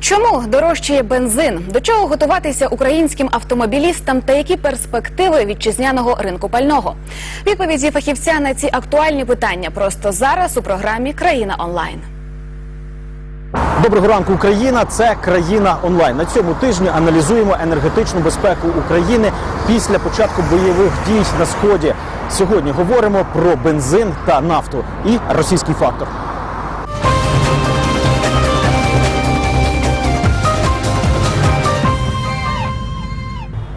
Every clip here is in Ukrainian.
Чому дорожчає бензин? До чого готуватися українським автомобілістам та які перспективи вітчизняного ринку пального? Відповіді фахівця на ці актуальні питання просто зараз у програмі Країна онлайн. Доброго ранку, Україна. Це країна онлайн. На цьому тижні аналізуємо енергетичну безпеку України після початку бойових дій на сході. Сьогодні говоримо про бензин та нафту і російський фактор.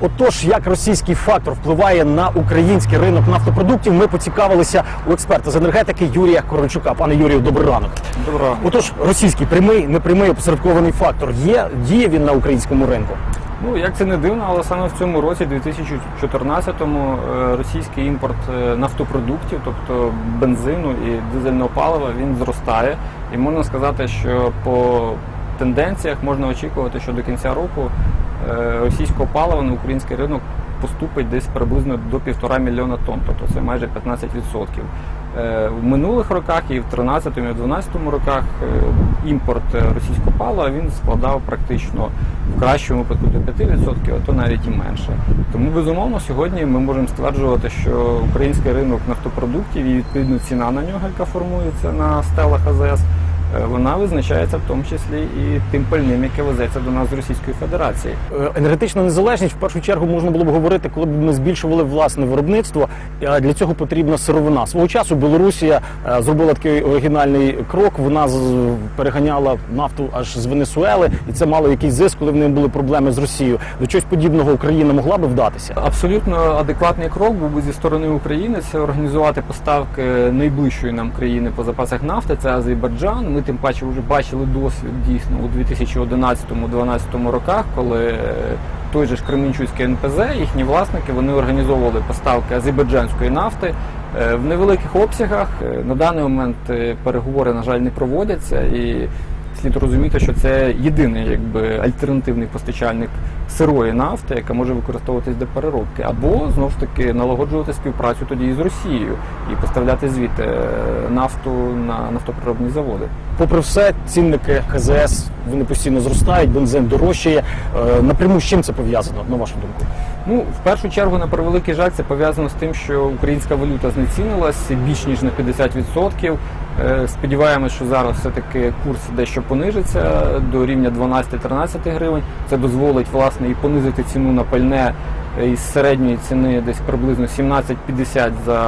Отож, як російський фактор впливає на український ринок нафтопродуктів, ми поцікавилися у експерта з енергетики Юрія Корольчука. Пане Юрію, добрий ранок. Доброго. Отож, російський прямий, непрямий опосередкований фактор є, діє він на українському ринку. Ну як це не дивно, але саме в цьому році, 2014-му, е, російський імпорт е, нафтопродуктів, тобто бензину і дизельного палива, він зростає. І можна сказати, що по тенденціях можна очікувати, що до кінця року російського палива на український ринок поступить десь приблизно до півтора мільйона тонн, тобто це майже 15%. Е, В минулих роках і в 13 і в 12 роках е, імпорт е, російського палива він складав практично в кращому випадку до 5%, а то навіть і менше. Тому безумовно сьогодні ми можемо стверджувати, що український ринок нафтопродуктів і відповідно ціна на нього, яка формується на стелах АЗС, е, вона визначається в тому числі і тим пальним, яке везеться до нас з Російської Федерації. Е, Енергетична незалежність в першу чергу можна було б говорити, коли б ми збільшували власне виробництво. А Для цього потрібна сировина. Свого часу Білорусія е, зробила такий оригінальний крок. Вона переганяла нафту аж з Венесуели, і це мало якийсь зиск, коли в неї були проблеми з Росією. До чогось подібного Україна могла би вдатися. Абсолютно адекватний крок був би зі сторони України це організувати поставки найближчої нам країни по запасах нафти. Це Азербайджан. Ми тим паче вже бачили досвід дійсно у 2011-2012 роках, коли е, той же ж Кременчуцький НПЗ, їхні власники, вони організовували поставки азербайджанської нафти е, в невеликих обсягах. Е, На даний момент переговори, на жаль, не проводяться і. Слід розуміти, що це єдиний якби альтернативний постачальник сирої нафти, яка може використовуватись для переробки, або знову ж таки налагоджувати співпрацю тоді із Росією і поставляти звідти е, нафту на нафтопереробні заводи. Попри все, цінники ХЗС вони постійно зростають, бензин дорожчає. Е, Напряму з чим це пов'язано, на вашу думку? Ну, в першу чергу, на превеликий жаль, це пов'язано з тим, що українська валюта знецінилась більш ніж на 50%. Е, Сподіваємось, що зараз все-таки курс дещо понижиться до рівня 12-13 гривень. Це дозволить власне і понизити ціну на пальне е, із середньої ціни десь приблизно 17,50 за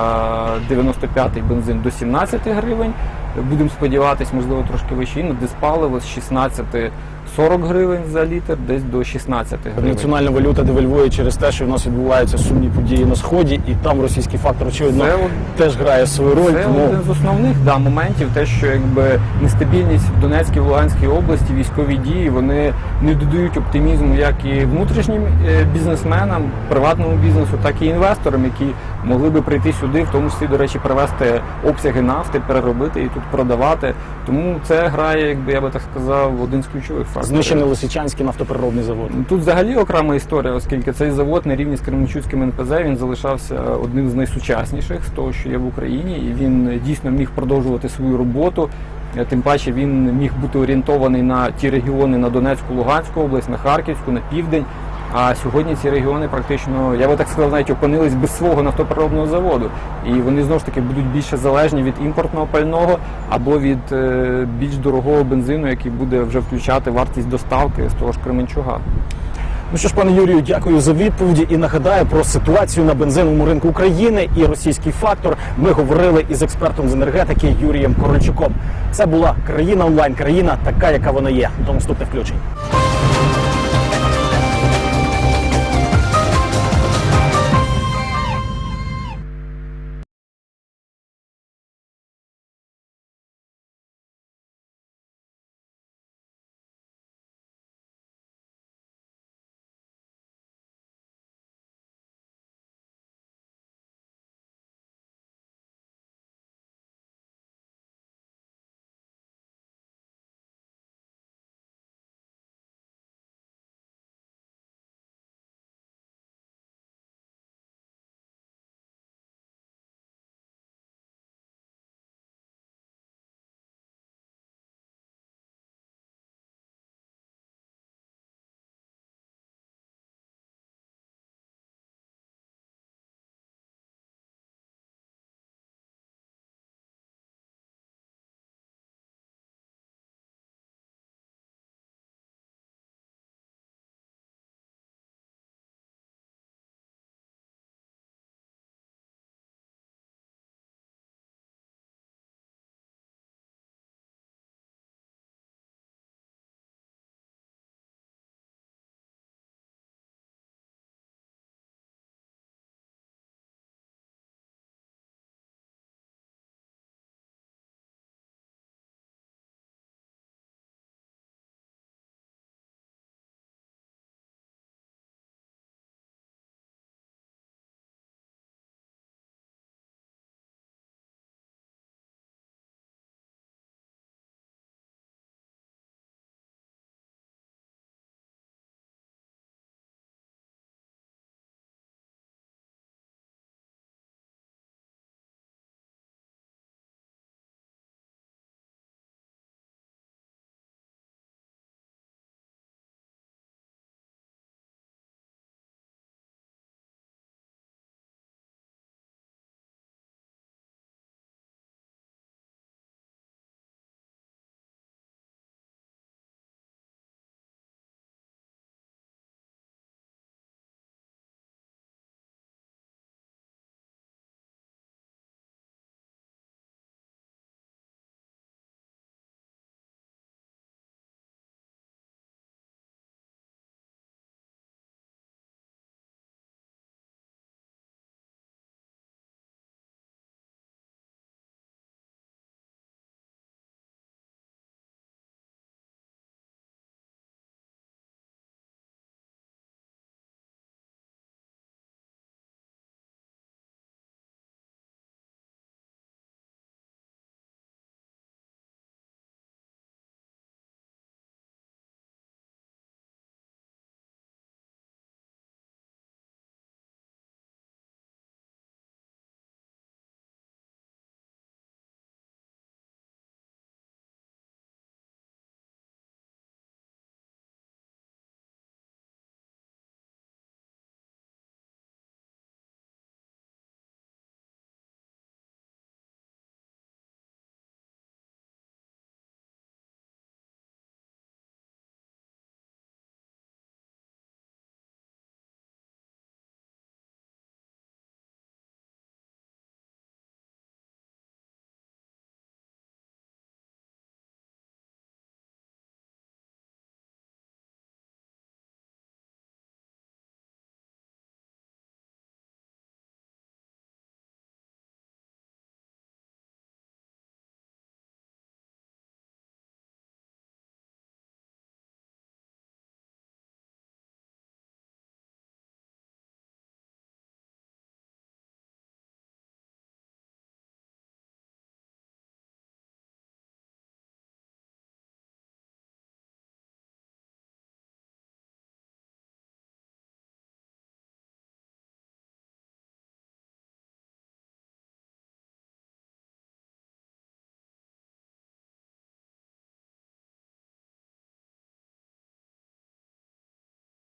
95-й бензин до 17 гривень. Будемо сподіватись, можливо, трошки вище і на диспаливо з 16,40 гривень за літр, десь до 16 гривень. Національна валюта девальвує через те, що в нас відбуваються сумні події на сході, і там російський фактор очевидно Це теж грає свою роль. Це Тому один з основних да, моментів, те, що якби нестабільність в Донецькій Луганській області, військові дії, вони не додають оптимізму як і внутрішнім е, бізнесменам, приватному бізнесу, так і інвесторам, які могли би прийти сюди, в тому числі, до речі, привезти обсяги нафти, переробити і тут продавати. Тому це грає, якби я би так сказав, один з ключових факторів. Знищений Лисичанський нафтопереробний завод. Тут взагалі окрема історія, оскільки цей завод на рівні з Кременчуцьким НПЗ він залишався одним з найсучасніших з того, що є в Україні, і він дійсно міг продовжувати свою роботу. Е, Тим паче він міг бути орієнтований на ті регіони на Донецьку, Луганську область, на Харківську, на південь. А сьогодні ці регіони практично, я би так сказав, навіть опинились без свого нафтопереробного заводу. І вони знову ж таки будуть більше залежні від імпортного пального або від е, більш дорогого бензину, який буде вже включати вартість доставки з того ж Кременчуга. Ну що ж, пане Юрію, дякую за відповіді і нагадаю про ситуацію на бензиновому ринку України і російський фактор. Ми говорили із експертом з енергетики Юрієм Корольчуком. Це була країна онлайн, країна така, яка вона є. До наступних включень.